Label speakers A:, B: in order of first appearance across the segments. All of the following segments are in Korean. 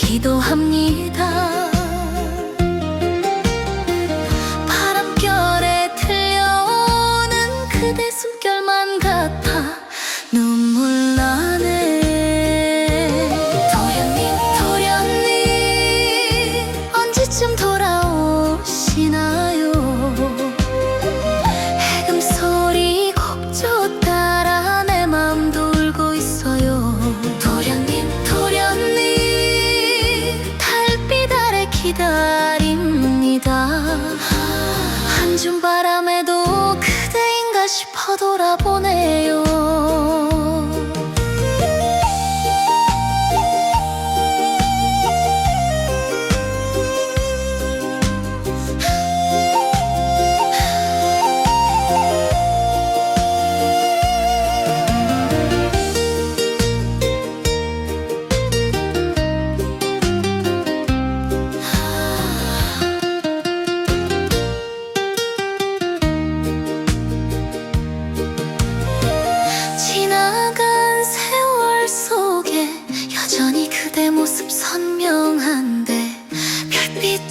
A: 기도합니다. 기다립니다. 한줌 바람에도 그대인가 싶어 돌아보네요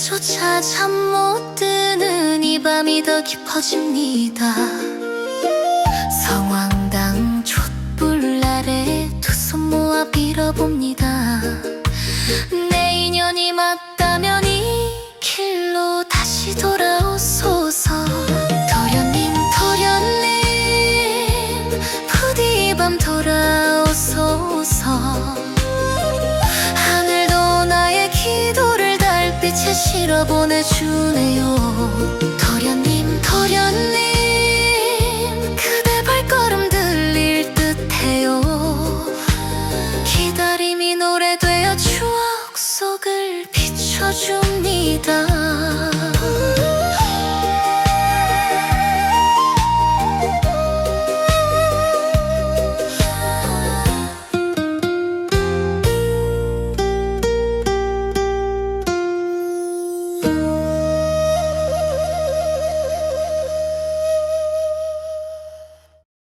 A: 조차 잠 못 드는 이 밤이 더 깊어집니다. 성황당 촛불 아래 두 손 모아 빌어봅니다. 내 인연이 맞다면 이 길로 다시 돌아오소서. 도련님 도련님 부디 밤 돌아 달빛에 실어 보내주네요. 도련님 도련님 그대 발걸음 들릴 듯해요. 기다림이 노래되어 추억 속을 비춰줍니다